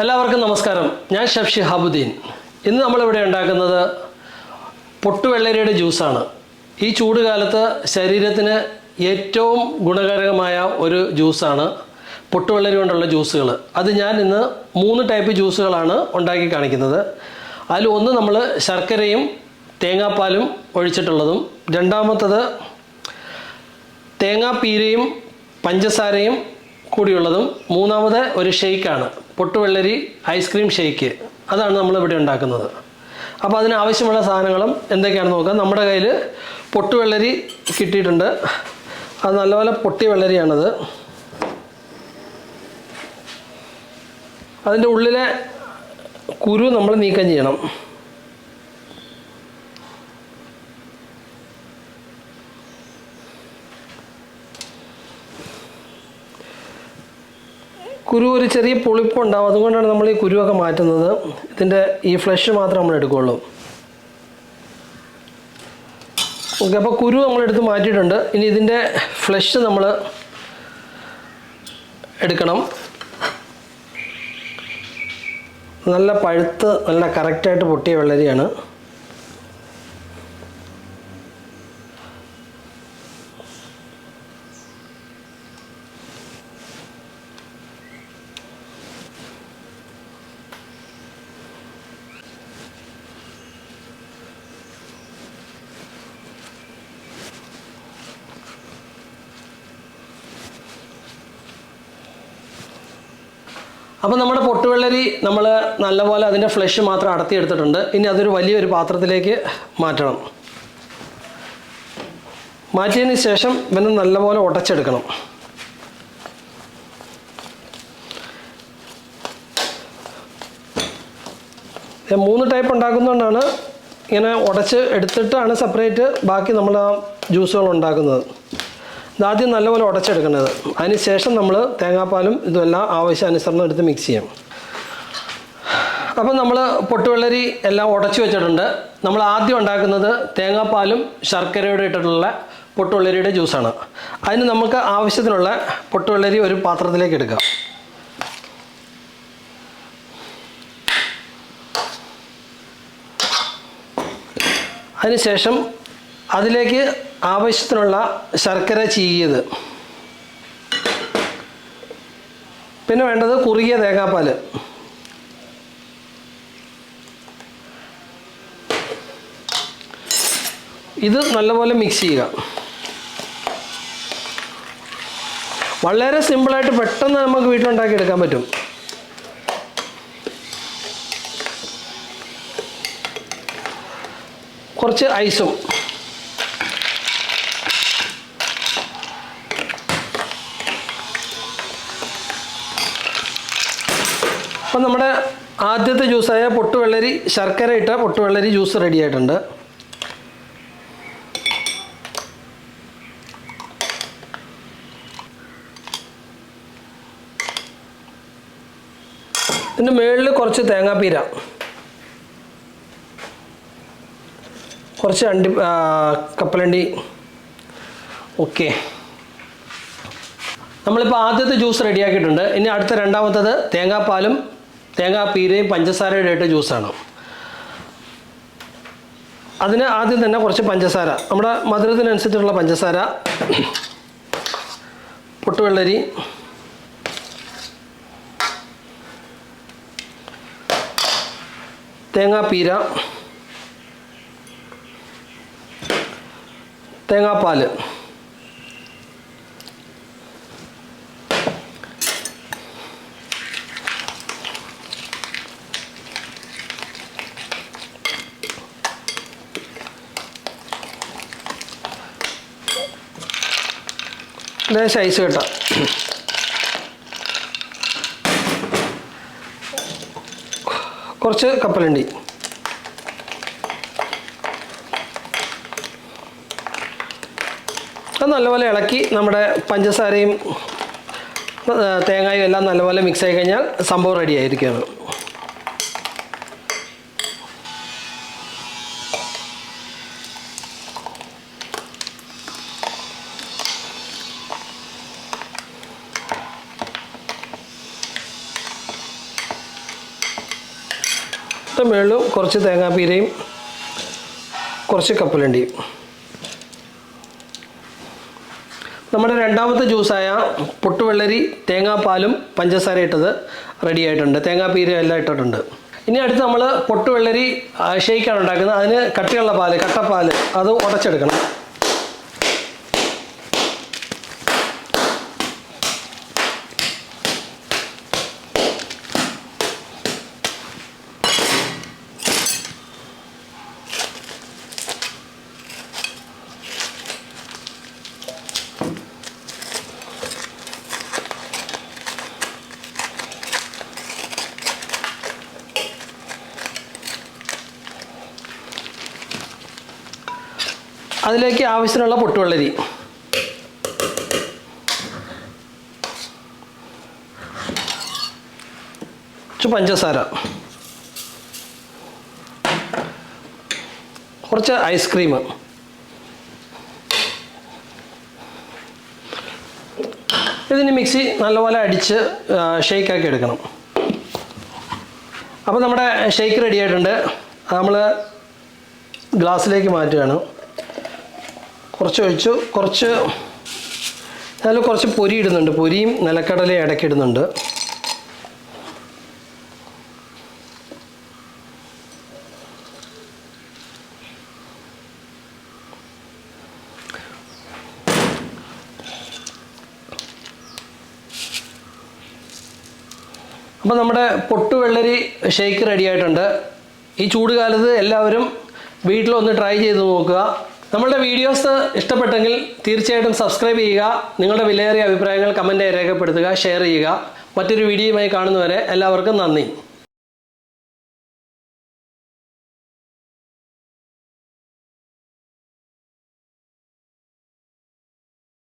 എല്ലാവർക്കും നമസ്കാരം. ഞാൻ ഷെഫ് ഷിഹാബുദ്ദീൻ ഇന്ന് നമ്മളിവിടെ ഉണ്ടാക്കുന്നത് പൊട്ടുവെള്ളരിയുടെ ജ്യൂസാണ്. ഈ ചൂട് കാലത്ത് ശരീരത്തിന് ഏറ്റവും ഗുണകരമായ ഒരു ജ്യൂസാണ് പൊട്ടുവെള്ളരി കൊണ്ടുള്ള ജ്യൂസുകൾ അത് ഞാൻ ഇന്ന് മൂന്ന് ടൈപ്പ് ജ്യൂസുകളാണ് ഉണ്ടാക്കി കാണിക്കുന്നത്. അതിൽ ഒന്ന് നമ്മൾ ശർക്കരയും തേങ്ങാപ്പാലും ഒഴിച്ചിട്ടുള്ളതും. രണ്ടാമത്തത് തേങ്ങാപ്പീരയും പഞ്ചസാരയും കൂടിയുള്ളതും മൂന്നാമത് ഒരു ഷെയ്ക്കാണ്. പൊട്ടുവെള്ളരി ഐസ്ക്രീം ഷെയ്ക്ക്. അതാണ് നമ്മൾ ഇവിടെ ഉണ്ടാക്കുന്നത്. അപ്പോൾ അതിന് ആവശ്യമുള്ള സാധനങ്ങളും എന്തൊക്കെയാണെന്ന് നോക്കാം. നമ്മുടെ കയ്യിൽ പൊട്ടുവെള്ളരി കിട്ടിയിട്ടുണ്ട്. അത് നല്ലപോലെ പൊട്ടിയ വെള്ളരിയാണത്. അതിന്റെ ഉള്ളിലെ കുരു നമ്മൾ നീക്കം ചെയ്യണം. കുരു ഒരു ചെറിയ പുളിപ്പുണ്ടാവും. അതുകൊണ്ടാണ് നമ്മൾ ഈ കുരുവൊക്കെ മാറ്റുന്നത്. ഇതിന്റെ ഈ ഫ്ലഷ് മാത്രം നമ്മൾ എടുക്കുകയുള്ളൂ. ഓക്കെ അപ്പോൾ കുരു നമ്മളെടുത്ത് മാറ്റിയിട്ടുണ്ട്. ഇനി ഇതിന്റെ ഫ്ലഷ് നമ്മൾ എടുക്കണം. നല്ല പഴുത്ത് നല്ല കറക്റ്റായിട്ട് പൊട്ടിയ വെള്ളരിയാണ്. അപ്പോൾ നമ്മുടെ പൊട്ടുവെള്ളരി നമ്മൾ നല്ലപോലെ അതിന്റെ ഫ്ലഷ് മാത്രം അടത്തിയെടുത്തിട്ടുണ്ട്. ഇനി അതൊരു വലിയൊരു പാത്രത്തിലേക്ക് മാറ്റണം. മാറ്റിയതിന് ശേഷം പിന്നെ നല്ലപോലെ ഉടച്ചെടുക്കണം. മൂന്ന് ടൈപ്പ് ഉണ്ടാക്കുന്നതുകൊണ്ടാണ് ഇങ്ങനെ ഉടച്ച് എടുത്തിട്ടാണ് സെപ്പറേറ്റ് ബാക്കി നമ്മൾ ആ ജ്യൂസുകൾ ഉണ്ടാക്കുന്നത്. ഇതാദ്യം നല്ലപോലെ ഉടച്ചെടുക്കേണ്ടത്. അതിനുശേഷം നമ്മൾ തേങ്ങാപ്പാലും ഇതുമെല്ലാം ആവശ്യാനുസരണം എടുത്ത് മിക്സ് ചെയ്യും. അപ്പം നമ്മൾ പൊട്ടുവെള്ളരി എല്ലാം ഉടച്ചു വെച്ചിട്ടുണ്ട്. നമ്മൾ ആദ്യം ഉണ്ടാക്കുന്നത് തേങ്ങാപ്പാലും ശർക്കരയോടെ ഇട്ടിട്ടുള്ള പൊട്ടുവെള്ളരിയുടെ ജ്യൂസാണ് അതിന് നമുക്ക് ആവശ്യത്തിനുള്ള പൊട്ടുവെള്ളരി ഒരു പാത്രത്തിലേക്ക് എടുക്കാം. അതിനുശേഷം അതിലേക്ക് ആവശ്യത്തിനുള്ള ശർക്കര ചീകിയത്. പിന്നെ വേണ്ടത് കുറുകിയ തേങ്ങാപ്പാൽ ഇത് നല്ലപോലെ മിക്സ് ചെയ്യുക. വളരെ സിമ്പിളായിട്ട് പെട്ടെന്ന് നമുക്ക് വീട്ടിലുണ്ടാക്കി എടുക്കാൻ പറ്റും. കുറച്ച് ഐസും. അപ്പം നമ്മുടെ ആദ്യത്തെ ജ്യൂസായ പൊട്ടുവെള്ളരി ശർക്കര ഇട്ട പൊട്ടുവെള്ളരി ജ്യൂസ് റെഡി ആയിട്ടുണ്ട്. ഇതിന്റെ മുകളിൽ കുറച്ച് തേങ്ങാപ്പീര. കുറച്ച് അണ്ടി കപ്പലണ്ടി. ഓക്കെ. നമ്മളിപ്പോൾ ആദ്യത്തെ ജ്യൂസ് റെഡിയാക്കിയിട്ടുണ്ട് ഇനി അടുത്ത രണ്ടാമത്തത് തേങ്ങാപ്പാലും തേങ്ങാപ്പീരയും പഞ്ചസാരയുടെ ഇട്ട ജ്യൂസാണ്. അതിന് ആദ്യം തന്നെ കുറച്ച് പഞ്ചസാര. നമ്മുടെ മധുരത്തിനനുസരിച്ചുള്ള പഞ്ചസാര പൊട്ടുവെള്ളരി തേങ്ങാപ്പീര തേങ്ങാപ്പാൽ ലേശം ഐസ് കേട്ടോ. കുറച്ച് കപ്പലുണ്ടി. അത് നല്ലപോലെ ഇളക്കി നമ്മുടെ പഞ്ചസാരയും തേങ്ങയും എല്ലാം നല്ലപോലെ മിക്സ് ആയി കഴിഞ്ഞാൽ സംഭവം റെഡി ആയിരിക്കുകയാണ്. അതിന്റെ മുകളിലും കുറച്ച് തേങ്ങാപ്പീരയും കുറച്ച് കപ്പലണ്ടിയും. നമ്മുടെ രണ്ടാമത്തെ ജ്യൂസായ പൊട്ടുവെള്ളരി തേങ്ങാപ്പാലും പഞ്ചസാര ഇട്ടത് റെഡി ആയിട്ടുണ്ട്. തേങ്ങാപ്പീര എല്ലാം ഇട്ടിട്ടുണ്ട്. ഇനി അടുത്ത് നമ്മൾ പൊട്ടുവെള്ളരി ഷെയ്ക്കാണ് ഉണ്ടാക്കുന്നത്. അതിന് കട്ടിയുള്ള പാൽ കട്ടപ്പാൽ അത് ഉടച്ചെടുക്കണം. അതിലേക്ക് ആവശ്യത്തിനുള്ള പൊട്ടുവെള്ളരി പഞ്ചസാര. കുറച്ച് ഐസ്ക്രീം ഇതിന് മിക്സി നല്ലപോലെ അടിച്ച് ഷെയ്ക്കാക്കി എടുക്കണം. അപ്പോൾ നമ്മുടെ ഷെയ്ക്ക് റെഡി ആയിട്ടുണ്ട്. നമ്മൾ ഗ്ലാസ്സിലേക്ക് മാറ്റുകയാണ്. കുറച്ച് ഒഴിച്ചു കുറച്ച് അതിൽ കുറച്ച് പൊരി ഇടുന്നുണ്ട്. പൊരിയും നിലക്കടലയും ഇടയ്ക്ക് ഇടുന്നുണ്ട്. അപ്പോൾ നമ്മുടെ പൊട്ടുവെള്ളരി ഷേക്ക് റെഡി ആയിട്ടുണ്ട് ഈ ചൂട് കാലത്ത് എല്ലാവരും വീട്ടിലൊന്ന് ട്രൈ ചെയ്ത് നോക്കുക. നമ്മളുടെ വീഡിയോസ് ഇഷ്ടപ്പെട്ടെങ്കിൽ തീർച്ചയായിട്ടും സബ്സ്ക്രൈബ് ചെയ്യുക നിങ്ങളുടെ വിലയേറിയ അഭിപ്രായങ്ങൾ കമന്റായി രേഖപ്പെടുത്തുക ഷെയർ ചെയ്യുക. മറ്റൊരു വീഡിയോയുമായി കാണുന്നവരെ എല്ലാവർക്കും നന്ദി.